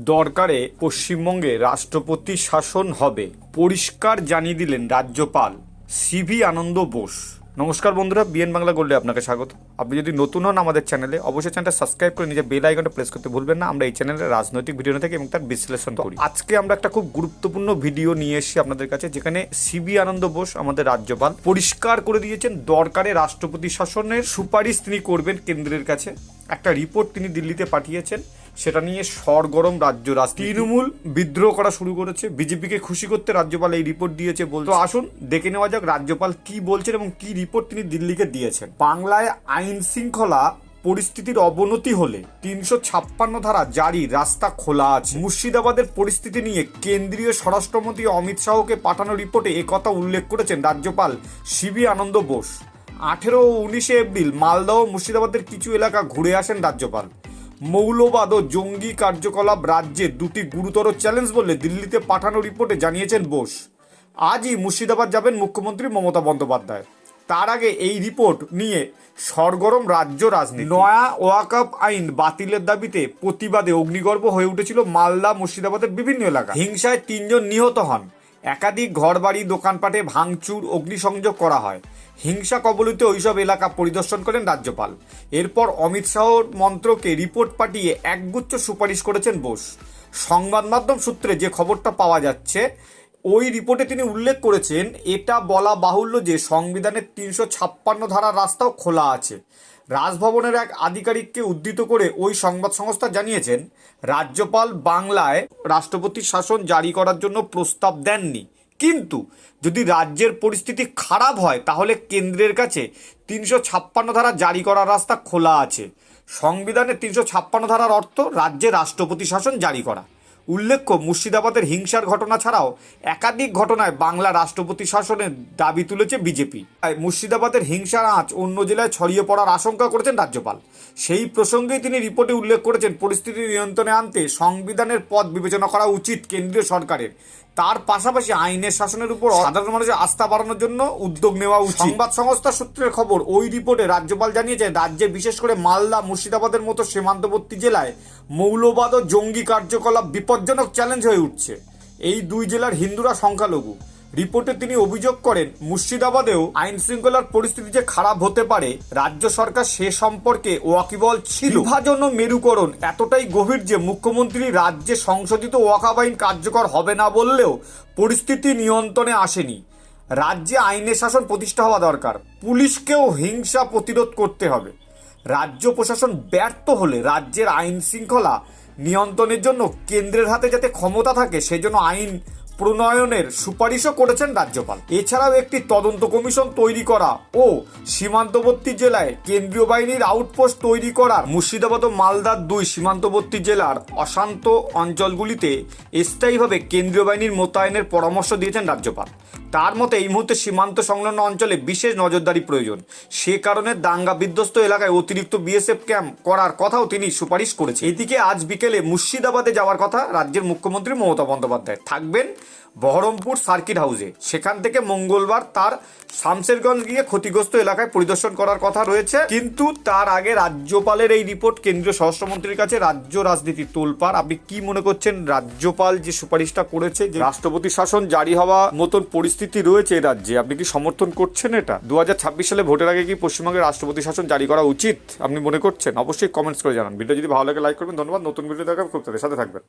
দরকারে পশ্চিমবঙ্গে রাষ্ট্রপতি শাসন হবে পরিষ্কার জানিয়ে দিলেন রাজ্যপাল সিভি আনন্দ বোস। নমস্কার বন্ধুরা বিএন বাংলা গোল্ডে আপনাকে স্বাগত। আপনি যদি নতুন হন আমাদের চ্যানেলে অবশ্যই চ্যানেলটা সাবস্ক্রাইব করে নিজের বেল আইকনটা প্রেস করতে ভুলবেন না। আমরা এই চ্যানেলে রাজনৈতিক ভিডিও থেকে এবং তার বিশ্লেষণ করি। আজকে আমরা একটা খুব গুরুত্বপূর্ণ ভিডিও নিয়ে এসেছি আপনাদের কাছে যেখানে সিবি আনন্দ বোস আমাদের রাজ্যপাল পরিষ্কার করে দিয়েছেন দরকারে রাষ্ট্রপতি শাসনের সুপারিশ তিনি করবেন কেন্দ্রের কাছে। একটা রিপোর্ট তিনি দিল্লিতে পাঠিয়েছেন। সেটা নিয়ে সরগরম রাজ্য রাজ তৃণমূল বিদ্রোহ করা শুরু করেছে বিজেপিকে খুশি করতে রাজ্যপাল এই রিপোর্ট দিয়েছে বলতো আসুন দেখে নেওয়া যাক রাজ্যপাল কি বলছেন এবং কি রিপোর্ট তিনি দিল্লিকে দিয়েছেন। বাংলায় আইন শৃঙ্খলা পরিস্থিতির অবনতি হলে তিনশো ছাপ্পান্ন ধারা জারি রাস্তা খোলা আছে। মুর্শিদাবাদের পরিস্থিতি নিয়ে কেন্দ্রীয় স্বরাষ্ট্রমন্ত্রী অমিত শাহকে পাঠানো রিপোর্টে একথা উল্লেখ করেছেন রাজ্যপাল শিবি আনন্দ বোস। আঠেরো ও উনিশে এপ্রিল মালদহ ও মুর্শিদাবাদের কিছু এলাকা ঘুরে আসেন রাজ্যপাল। মৌলবাদ ও জঙ্গি কার্যকলাপ রাজ্যে দুটি গুরুতর চ্যালেঞ্জ বলে দিল্লিতে পাঠানো রিপোর্টে জানিয়েছেন বোস। আজই মুর্শিদাবাদ যাবেন মুখ্যমন্ত্রী মমতা বন্দ্যোপাধ্যায়। তার আগে এই রিপোর্ট নিয়ে সরগরম রাজ্য রাজনীতি। নয়া ওয়াকআপ আইন বাতিলের দাবিতে প্রতিবাদে অগ্নিগর্ভ হয়ে উঠেছিল মালদা মুর্শিদাবাদের বিভিন্ন এলাকা। হিংসায় তিনজন নিহত হন। একাধিক ঘরবাড়ি, দোকানপাটে ভাঙচুর, অগ্নিসংযোগ করা হয়। হিংসা কবলিত ওইসব এলাকা পরিদর্শন করেন রাজ্যপাল। এরপর অমিত শাহর মন্ত্রকে রিপোর্ট পাঠিয়ে একগুচ্ছ সুপারিশ করেছেন বোস। সংবাদ মাধ্যম সূত্রে যে খবরটা পাওয়া যাচ্ছে ওই রিপোর্টে তিনি উল্লেখ করেছেন, এটা বলা বাহুল্য যে সংবিধানের তিনশো ছাপ্পান্ন ধারার রাস্তাও খোলা আছে। রাজভবনের এক আধিকারিককে উদ্ধৃত করে ওই সংবাদ সংস্থা জানিয়েছেন, রাজ্যপাল বাংলায় রাষ্ট্রপতি শাসন জারি করার জন্য প্রস্তাব দেননি। কিন্তু যদি রাজ্যের পরিস্থিতি খারাপ হয়, তাহলে কেন্দ্রের কাছে তিনশো ছাপ্পান্ন ধারা জারি করার রাস্তা খোলা আছে। সংবিধানের তিনশো ছাপ্পান্ন ধারার অর্থ রাজ্যে রাষ্ট্রপতি শাসন জারি করা। উল্লেখ্য, মুর্শিদাবাদের হিংসার ঘটনা ছাড়াও একাধিক ঘটনায় বাংলা রাষ্ট্রপতি শাসনের দাবি তুলেছে বিজেপি। মুর্শিদাবাদের হিংসার আঁচ অন্য জেলায় ছড়িয়ে পড়ার আশঙ্কা করেছেন রাজ্যপাল। সেই প্রসঙ্গেই তিনি রিপোর্টে উল্লেখ করেছেন, পরিস্থিতি নিয়ন্ত্রণে আনতে সংবিধানের পথ বিবেচনা করা উচিত কেন্দ্রীয় সরকারের। তার পাশাপাশি আইনের শাসনের উপর সাধারণ মানুষের আস্থা বাড়ানোর জন্য উদ্যোগ নেওয়া উচিত। সংবাদ সংস্থা সূত্রের খবর, ওই রিপোর্টে রাজ্যপাল জানিয়েছেন, রাজ্যে বিশেষ করে মালদা, মুর্শিদাবাদের মতো সীমান্তবর্তী জেলায় মৌলবাদ ও জঙ্গি কার্যকলাপ বিপজ্জনক চ্যালেঞ্জ হয়ে উঠছে। এই দুই জেলার হিন্দুরা সংখ্যালঘু। রিপোর্টে তিনি অভিযোগ করেন, মুর্শিদাবাদেও আইন শৃঙ্খলার পরিস্থিতি যে খারাপ হতে পারে, রাজ্য সরকার সে সম্পর্কে ওয়াকিবল ছিল। বিভাজন ও মেরুকরণ এতটাই গভীর যে মুখ্যমন্ত্রী রাজ্যে সংশোধিত ওয়াকাব আইন কার্যকর হবে না বললেও পরিস্থিতি নিয়ন্ত্রণে আসেনি। রাজ্যে আইনের শাসন প্রতিষ্ঠা হওয়া দরকার। পুলিশকেও হিংসা প্রতিরোধ করতে হবে। রাজ্য প্রশাসন ব্যর্থ হলে রাজ্যের আইন শৃঙ্খলা নিয়ন্ত্রণের জন্য কেন্দ্রের হাতে যাতে ক্ষমতা থাকে সেজন্য আইন প্রণয়নের সুপারিশও করেছেন রাজ্যপাল। এছাড়াও একটি তদন্ত কমিশন তৈরি করা ও সীমান্তবর্তী জেলায় কেন্দ্রীয় বাহিনীর আউটপোস্ট তৈরি করার মুর্শিদাবাদ ও মালদার দুই সীমান্তবর্তী জেলার অশান্ত অঞ্চলগুলিতে স্থায়ীভাবে কেন্দ্রীয় বাহিনীর মোতায়েনের পরামর্শ দিয়েছেন রাজ্যপাল। তার মতে, এই মুহূর্তে সীমান্ত সংলগ্ন অঞ্চলে বিশেষ নজরদারি প্রয়োজন। সে কারণে দাঙ্গা বিধ্বস্ত এলাকায় অতিরিক্ত বিএসএফ ক্যাম্প করার কথাও তিনি সুপারিশ করেছেন। এদিকে আজ বিকেলে মুর্শিদাবাদে যাওয়ার কথা রাজ্যের মুখ্যমন্ত্রী মমতা বন্দ্যোপাধ্যায়। থাকবেন বহরমপুর সার্কিট হাউসে। সেখান থেকে মঙ্গলবার তার শামশেরগঞ্জ গিয়ে ক্ষতিগ্রস্ত এলাকায় পরিদর্শন করার কথা রয়েছে। কিন্তু তার আগে রাজ্যপালের এই রিপোর্ট কেন্দ্রীয় স্বরাষ্ট্রমন্ত্রীর কাছে রাজ্য রাজনীতি তোলপাড়। আপনি কি মনে করছেন রাজ্যপাল যে সুপারিশটা করেছে, যে রাষ্ট্রপতি শাসন জারি হওয়া মতন পরিস্থিতি রয়েছে এই রাজ্যে, আপনি কি সমর্থন করছেন এটা? দু হাজার ছাব্বিশ সালে ভোটের আগে কি পশ্চিমবঙ্গের রাষ্ট্রপতি শাসন জারি করা উচিত, আপনি মনে করছেন? অবশ্যই কমেন্টস করে জানান। ভিডিও যদি ভালো লাগে, লাইক করবেন। ধন্যবাদ। নতুন ভিডিও দেখার খুব তাদের সাথে থাকবেন।